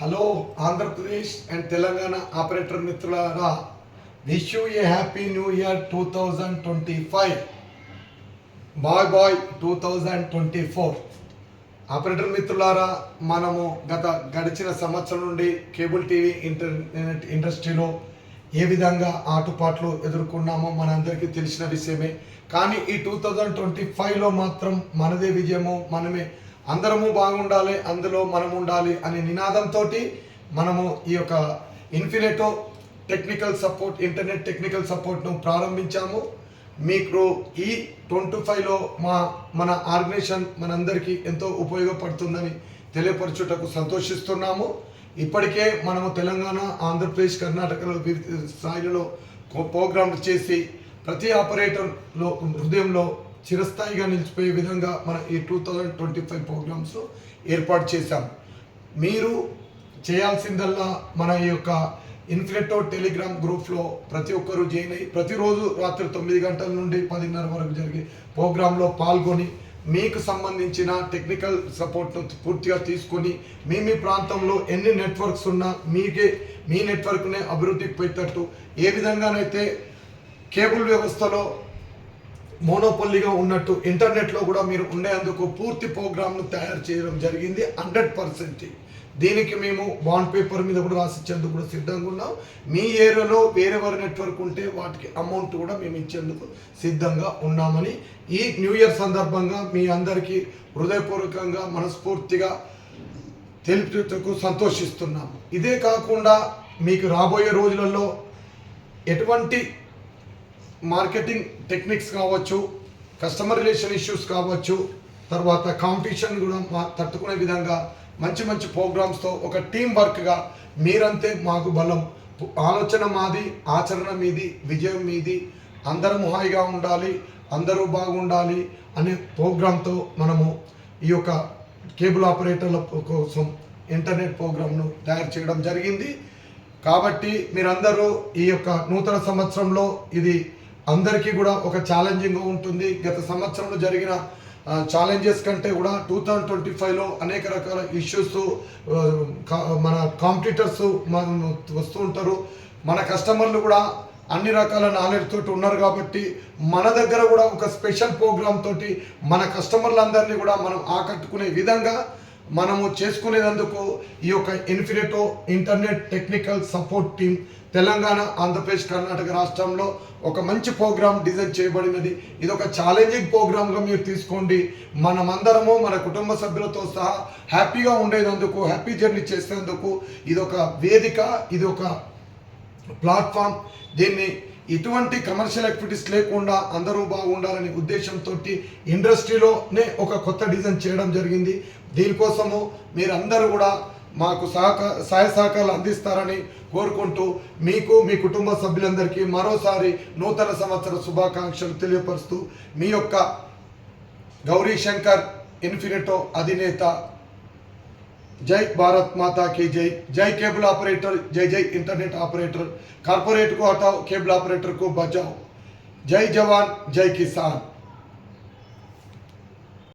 Hello Andhra Pradesh and Telangana operator మిత్రులారా. Wish you a happy new year two thousand twenty five bye bye two thousand twenty four operator మిత్రులారా మనము గత గడిచిన సంవత్సరం నుండి cable TV internet ఇండస్ట్రీలో ఏ విధంగా ఆటుపాట్లు ఎదుర్కొన్నామో మనందరికీ తెలిసిన విషయమే. కానీ ఈ టూ థౌజండ్ ట్వంటీ ఫైవ్లో మాత్రం మనదే విజయము మనమే అందరము బాగుండాలి అందులో మనం ఉండాలి అనే నినాదంతో మనము ఈ యొక్క Infinito technical support internet technical సపోర్ట్ను ప్రారంభించాము. మీకు ఈ ట్వంటీ ఫైవ్లో మా మన ఆర్గనైజేషన్ మనందరికీ ఎంతో ఉపయోగపడుతుందని తెలియపరచుటకు సంతోషిస్తున్నాము. ఇప్పటికే మనము తెలంగాణ ఆంధ్రప్రదేశ్ కర్ణాటకలో వివిధ స్థాయిలలో ప్రోగ్రాంలు చేసి ప్రతి ఆపరేటర్లో హృదయంలో చిరస్థాయిగా నిలిచిపోయే విధంగా మన ఈ two thousand twenty five programmes ఏర్పాటు చేశాం. మీరు చేయాల్సిందల్లా మన ఈ యొక్క ఇన్ఫ్లెటో టెలిగ్రామ్ గ్రూప్లో ప్రతి ఒక్కరూ జాయిన్ అయ్యి ప్రతిరోజు రాత్రి తొమ్మిది గంటల నుండి పదిన్నర వరకు జరిగే ప్రోగ్రాంలో పాల్గొని మీకు సంబంధించిన టెక్నికల్ సపోర్ట్ను పూర్తిగా తీసుకొని మీ మీ ప్రాంతంలో ఎన్ని నెట్వర్క్స్ ఉన్నా మీకే మీ నెట్వర్క్నే అభివృద్ధికి పెట్టట్టు ఏ విధంగానైతే కేబుల్ వ్యవస్థలో మోనోపల్లిగా ఉన్నట్టు ఇంటర్నెట్లో కూడా మీరు ఉండేందుకు పూర్తి ప్రోగ్రామ్ను తయారు చేయడం జరిగింది హండ్రెడ్ పర్సెంట్. దీనికి మేము బాండ్ పేపర్ మీద కూడా రాసిచ్చేందుకు కూడా సిద్ధంగా ఉన్నాం. మీ ఏరియాలో వేరెవరి నెట్వర్క్ ఉంటే వాటికి అమౌంట్ కూడా మేము ఇచ్చేందుకు సిద్ధంగా ఉన్నామని ఈ న్యూ ఇయర్ సందర్భంగా మీ అందరికీ హృదయపూర్వకంగా మనస్ఫూర్తిగా తెలుపుటకు సంతోషిస్తున్నాము. ఇదే కాకుండా మీకు రాబోయే రోజులలో ఎటువంటి మార్కెటింగ్ టెక్నిక్స్ కావచ్చు కస్టమర్ రిలేషన్ ఇష్యూస్ కావచ్చు తర్వాత కాంపిటీషన్ కూడా మా తట్టుకునే విధంగా మంచి మంచి ప్రోగ్రామ్స్తో ఒక టీం వర్క్గా మీరంతే మాకు బలం. ఆలోచన మాది ఆచరణ మీది విజయం మీది. అందరం హాయిగా ఉండాలి అందరూ బాగుండాలి అనే ప్రోగ్రాంతో మనము ఈ యొక్క కేబుల్ ఆపరేటర్ల కోసం ఇంటర్నెట్ ప్రోగ్రామ్ను తయారు చేయడం జరిగింది. కాబట్టి మీరందరూ ఈ యొక్క నూతన సంవత్సరంలో ఇది అందరికీ కూడా ఒక ఛాలెంజింగ్ ఉంటుంది. గత సంవత్సరంలో జరిగిన ఛాలెంజెస్ కంటే కూడా టూ థౌజండ్ ట్వంటీ ఫైవ్లో అనేక రకాల ఇష్యూస్ మన కాంపిటీటర్స్ వస్తూ ఉంటారు. మన కస్టమర్లు కూడా అన్ని రకాల నాలెడ్జ్ తోటి ఉన్నారు కాబట్టి మన దగ్గర కూడా ఒక స్పెషల్ ప్రోగ్రామ్ తోటి మన కస్టమర్లందరినీ కూడా మనం ఆకట్టుకునే విధంగా మనము చేసుకునేందుకు ఈ యొక్క Infinito internet technical support team Telangana Andhra Pradesh Karnataka రాష్ట్రంలో ఒక మంచి ప్రోగ్రామ్ డిజైన్ చేయబడినది. ఇది ఒక ఛాలెంజింగ్ ప్రోగ్రామ్గా మీరు తీసుకోండి. మనమందరము మన కుటుంబ సభ్యులతో సహా హ్యాపీగా ఉండేందుకు హ్యాపీ జర్నీ చేసేందుకు ఇది ఒక వేదిక ఇది ఒక ప్లాట్ఫామ్ దీన్ని ఇటువంటి కమర్షియల్ యాక్టివిటీస్ లేకుండా అందరూ బాగుండాలనే ఉద్దేశంతో ఇండస్ట్రీలోనే ఒక కొత్త డిజైన్ చేయడం జరిగింది. దీనికోసము మీరందరూ కూడా మాకు సహకార సహాయ సహకారాలు అందిస్తారని కోరుకుంటూ మీకు మీ కుటుంబ సభ్యులందరికీ మరోసారి నూతన సంవత్సర శుభాకాంక్షలు తెలియపరుస్తూ మీ యొక్క గౌరీ శంకర్ ఇన్ఫినిటో అధినేత జై భారత్ మాతా की जय जय केबल ऑपरेटर जय जय इंटरनेट ऑपरेटर कारपोरेट को हटाओ केबल ऑपरेटर को बचाओ जय जवान जय किसान